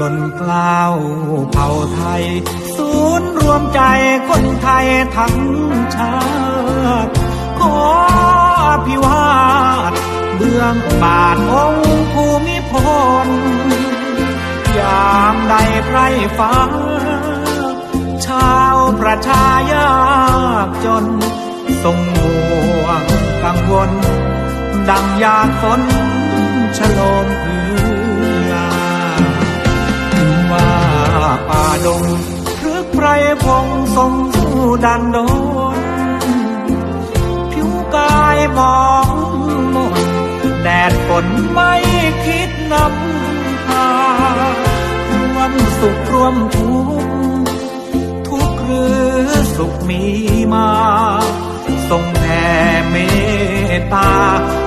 ล่นกล้าวเผ่าไทย ศูนย์รวมใจคนไทยทั้งชาติ ขออภิวาทเบื้องบาทองค์ภูมิพล ยามใดไพรฟ้า ชาวประชายากจน ทรงห่วงกังวล ดังยาดฝนชโลมพื้น ป่าดงพรึกไพรพงทรงสู้ดันโดนผิวกายมองมนแดดฝนไม่คิดนำพารวมสุขรวมทุกข์ทุกหรือสุขมีมาทรงแผ่เมตตา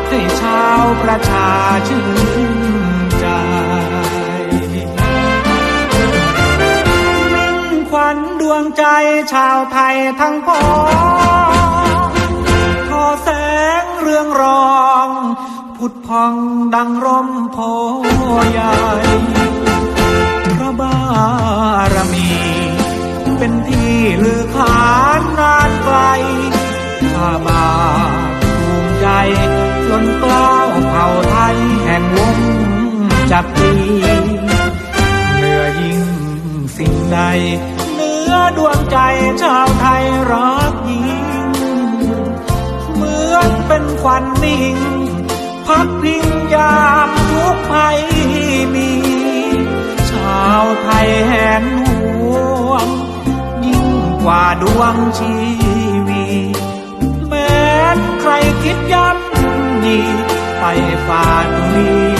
ให้ชาวประชาชื่น วัญดวงใจชาวไทยทั้งพ้องขอแสงเรืองรองผุดพองดังร่มโพใหญ่พระบารมี เป็นที่ลือขานนานไกลข้าบาทภูมิใจล้นกล้าวเผ่าไทยแห่งวงจักรีเหนือยิ่งสิ่งใด อดวงใจชาวไทยรักยิ่ง เหมือนเป็นควันนิ่ง พักพิงยามทุกภัยมี ชาวไทยแหนห่วง ยิ่งกว่าดวงชีวีแม้นใครคิดย่ำยีไปฝ่าดุ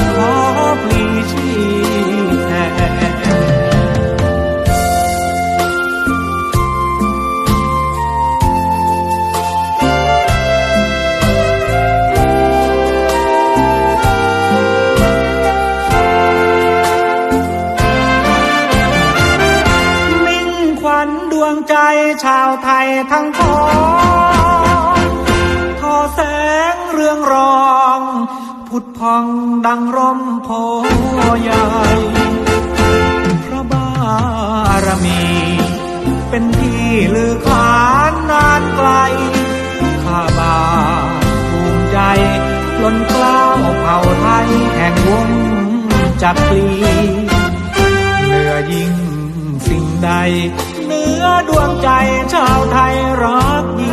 ชาวไทยทั้งพ้องทอแสงเรืองรองผุดพองดังร่มโพใหญ่พระบารมี เป็นที่ลือขานนานไกล ข้าบาทภูมิใจล้นเกล้าวเผ่าไทยแห่งวงจักรีเหนือยิ่งสิ่งใดเหนือ ดวงใจชาวไทยรักย